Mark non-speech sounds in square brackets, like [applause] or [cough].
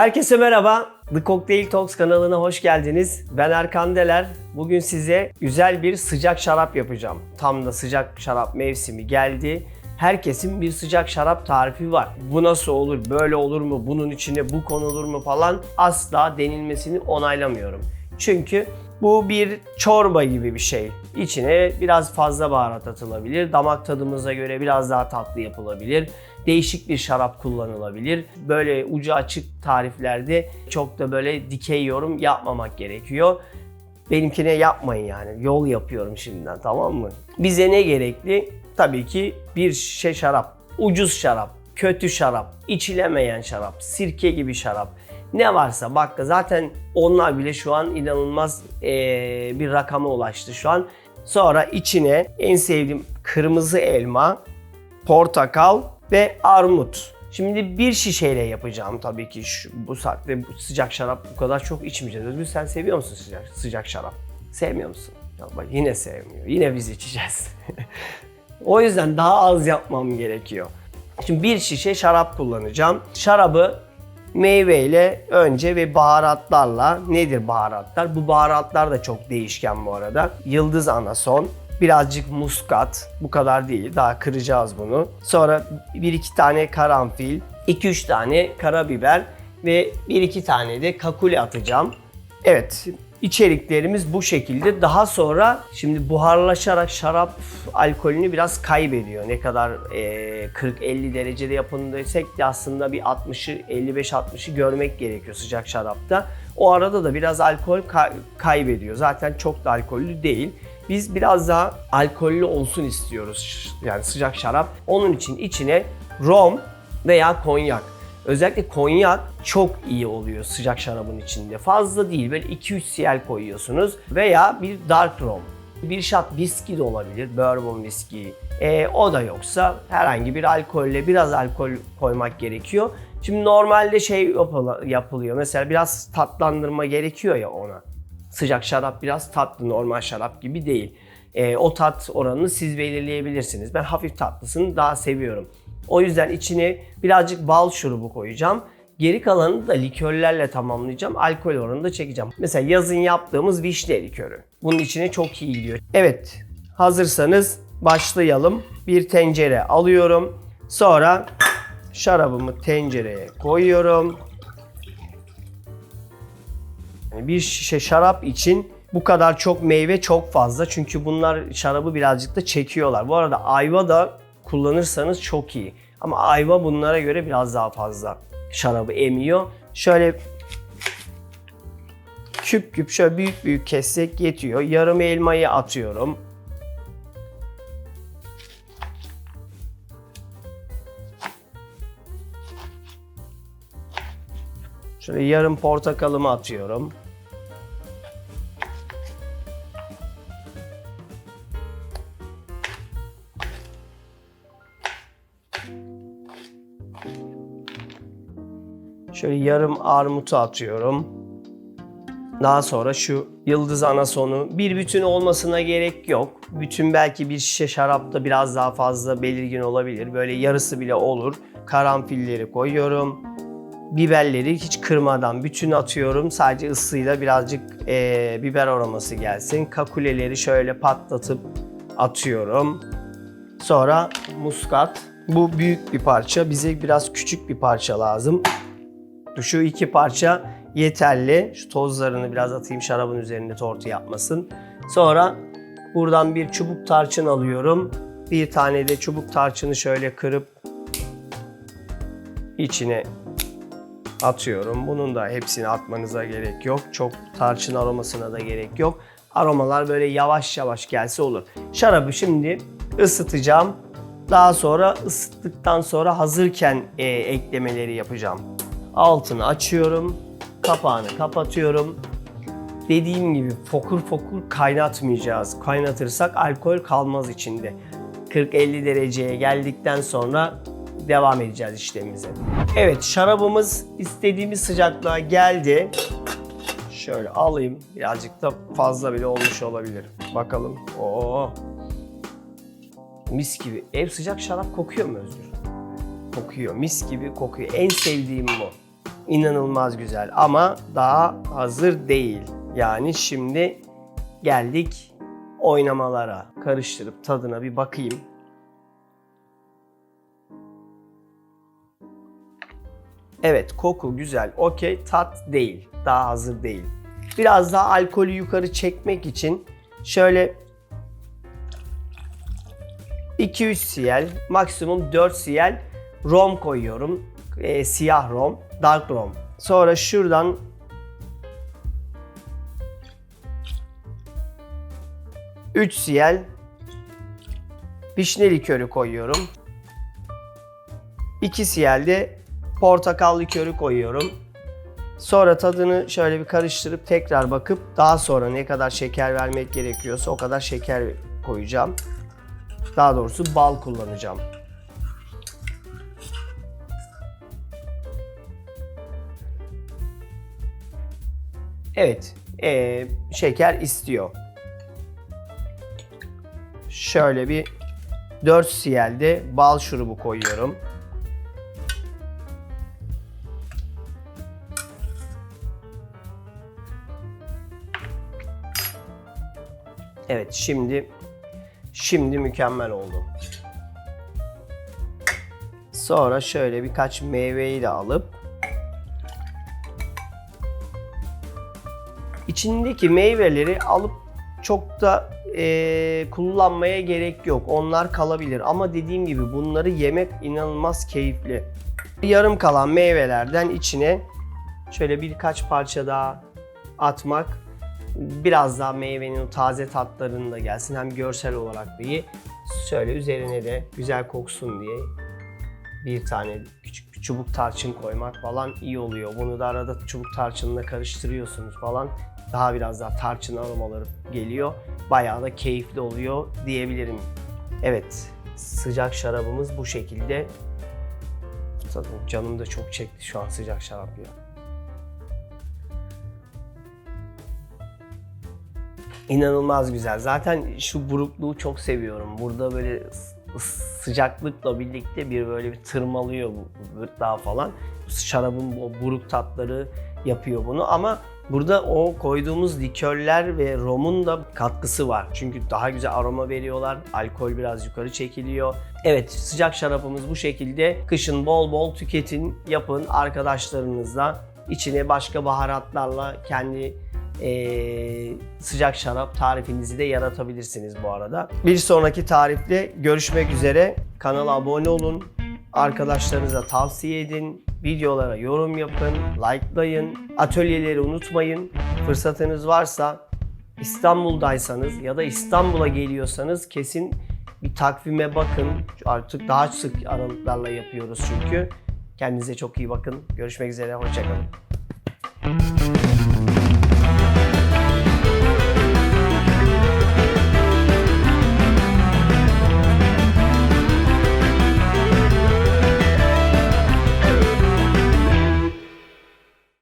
Herkese merhaba. The Cocktail Talks kanalına hoş geldiniz. Ben Erkan Deler. Bugün size güzel bir sıcak şarap yapacağım. Tam da sıcak şarap mevsimi geldi. Herkesin bir sıcak şarap tarifi var. Bu nasıl olur, böyle olur mu, bunun içine bu konulur mu falan asla denilmesini onaylamıyorum. Çünkü bu bir çorba gibi bir şey. İçine biraz fazla baharat atılabilir. Damak tadımıza göre biraz daha tatlı yapılabilir. Değişik bir şarap kullanılabilir. Böyle ucu açık tariflerde çok da böyle dikey yorum yapmamak gerekiyor. Benimkine yapmayın yani. Yol yapıyorum şimdiden tamam mı? Bize ne gerekli? Tabii ki bir şişe şarap. Ucuz şarap, kötü şarap, içilemeyen şarap, sirke gibi şarap. Ne varsa bak zaten onlar bile şu an inanılmaz eee, bir rakama ulaştı şu an. Sonra içine en sevdiğim kırmızı elma, portakal ve armut. Şimdi bir şişeyle yapacağım tabii ki şu, bu saatte bu sıcak şarap bu kadar çok içmeyeceğiz. Özgür sen seviyor musun sıcak, sıcak şarap? Sevmiyor musun? Ya bak yine sevmiyor. Yine biz içeceğiz. [laughs] o yüzden daha az yapmam gerekiyor. Şimdi bir şişe şarap kullanacağım. Şarabı meyveyle önce ve baharatlarla nedir baharatlar? Bu baharatlar da çok değişken bu arada. Yıldız anason, birazcık muskat, bu kadar değil daha kıracağız bunu. Sonra bir iki tane karanfil, 2-3 tane karabiber ve bir iki tane de kakule atacağım. Evet, içeriklerimiz bu şekilde. Daha sonra şimdi buharlaşarak şarap alkolünü biraz kaybediyor. Ne kadar eee, 40-50 derecede yapın desek de aslında bir 60'ı 55-60'ı görmek gerekiyor sıcak şarapta. O arada da biraz alkol ka- kaybediyor. Zaten çok da alkollü değil. Biz biraz daha alkollü olsun istiyoruz. Yani sıcak şarap. Onun için içine rom veya konyak. Özellikle konyak çok iyi oluyor sıcak şarabın içinde. Fazla değil böyle 2-3 cl koyuyorsunuz veya bir dark rom. Bir shot viski de olabilir, bourbon viski. Ee, o da yoksa herhangi bir alkolle biraz alkol koymak gerekiyor. Şimdi normalde şey yapılıyor. Mesela biraz tatlandırma gerekiyor ya ona. Sıcak şarap biraz tatlı, normal şarap gibi değil. Ee, o tat oranını siz belirleyebilirsiniz. Ben hafif tatlısını daha seviyorum. O yüzden içine birazcık bal şurubu koyacağım. Geri kalanını da likörlerle tamamlayacağım. Alkol oranını da çekeceğim. Mesela yazın yaptığımız vişne likörü. Bunun içine çok iyi gidiyor. Evet, hazırsanız başlayalım. Bir tencere alıyorum. Sonra şarabımı tencereye koyuyorum. Yani bir şişe şarap için bu kadar çok meyve çok fazla. Çünkü bunlar şarabı birazcık da çekiyorlar. Bu arada ayva da kullanırsanız çok iyi. Ama ayva bunlara göre biraz daha fazla şarabı emiyor. Şöyle küp küp şöyle büyük büyük kessek yetiyor. Yarım elmayı atıyorum. Şöyle yarım portakalımı atıyorum. Şöyle yarım armutu atıyorum. Daha sonra şu yıldız anasonu bir bütün olmasına gerek yok. Bütün belki bir şişe şarapta biraz daha fazla belirgin olabilir. Böyle yarısı bile olur. Karanfilleri koyuyorum. Biberleri hiç kırmadan bütün atıyorum. Sadece ısıyla birazcık eee, biber aroması gelsin. Kakuleleri şöyle patlatıp atıyorum. Sonra muskat. Bu büyük bir parça. Bize biraz küçük bir parça lazım. Şu iki parça yeterli. Şu tozlarını biraz atayım şarabın üzerinde tortu yapmasın. Sonra buradan bir çubuk tarçın alıyorum. Bir tane de çubuk tarçını şöyle kırıp içine atıyorum. Bunun da hepsini atmanıza gerek yok. Çok tarçın aromasına da gerek yok. Aromalar böyle yavaş yavaş gelse olur. Şarabı şimdi ısıtacağım. Daha sonra ısıttıktan sonra hazırken e, eklemeleri yapacağım. Altını açıyorum. Kapağını kapatıyorum. Dediğim gibi fokur fokur kaynatmayacağız. Kaynatırsak alkol kalmaz içinde. 40-50 dereceye geldikten sonra devam edeceğiz işlemimize. Evet şarabımız istediğimiz sıcaklığa geldi. Şöyle alayım. Birazcık da fazla bile olmuş olabilir. Bakalım. Oo. Mis gibi. Ev sıcak şarap kokuyor mu Özgür? Kokuyor. Mis gibi kokuyor. En sevdiğim bu. İnanılmaz güzel ama daha hazır değil. Yani şimdi geldik oynamalara. Karıştırıp tadına bir bakayım. Evet koku güzel. Okey tat değil. Daha hazır değil. Biraz daha alkolü yukarı çekmek için şöyle 2-3 cl, maksimum 4 cl rom koyuyorum. Ee, siyah rom, dark rom. Sonra şuradan Üç cl vişne likörü koyuyorum. 2 cl de portakal likörü koyuyorum. Sonra tadını şöyle bir karıştırıp tekrar bakıp daha sonra ne kadar şeker vermek gerekiyorsa o kadar şeker koyacağım. Daha doğrusu bal kullanacağım. Evet, eee, şeker istiyor. Şöyle bir 4 cl de bal şurubu koyuyorum. Evet, şimdi şimdi mükemmel oldu. Sonra şöyle birkaç meyveyi de alıp içindeki meyveleri alıp çok da eee, kullanmaya gerek yok. Onlar kalabilir ama dediğim gibi bunları yemek inanılmaz keyifli. Yarım kalan meyvelerden içine şöyle birkaç parça daha atmak biraz daha meyvenin o taze tatlarını da gelsin. Hem görsel olarak da iyi. Şöyle üzerine de güzel koksun diye bir tane küçük bir çubuk tarçın koymak falan iyi oluyor. Bunu da arada çubuk tarçınla karıştırıyorsunuz falan. Daha biraz daha tarçın aromaları geliyor. Bayağı da keyifli oluyor diyebilirim. Evet, sıcak şarabımız bu şekilde. Zaten canım da çok çekti şu an sıcak şarap ya. İnanılmaz güzel. Zaten şu burukluğu çok seviyorum. Burada böyle sıcaklıkla birlikte bir böyle bir tırmalıyor bu gırtlağı falan. Şarabın o buruk tatları yapıyor bunu ama burada o koyduğumuz likörler ve romun da katkısı var. Çünkü daha güzel aroma veriyorlar. Alkol biraz yukarı çekiliyor. Evet sıcak şarabımız bu şekilde. Kışın bol bol tüketin, yapın arkadaşlarınızla. İçine başka baharatlarla kendi ee, sıcak şarap tarifinizi de yaratabilirsiniz bu arada. Bir sonraki tarifle görüşmek üzere. Kanala abone olun. Arkadaşlarınıza tavsiye edin. Videolara yorum yapın, likelayın. Atölyeleri unutmayın. Fırsatınız varsa İstanbul'daysanız ya da İstanbul'a geliyorsanız kesin bir takvime bakın. Artık daha sık aralıklarla yapıyoruz çünkü. Kendinize çok iyi bakın. Görüşmek üzere. Hoşçakalın.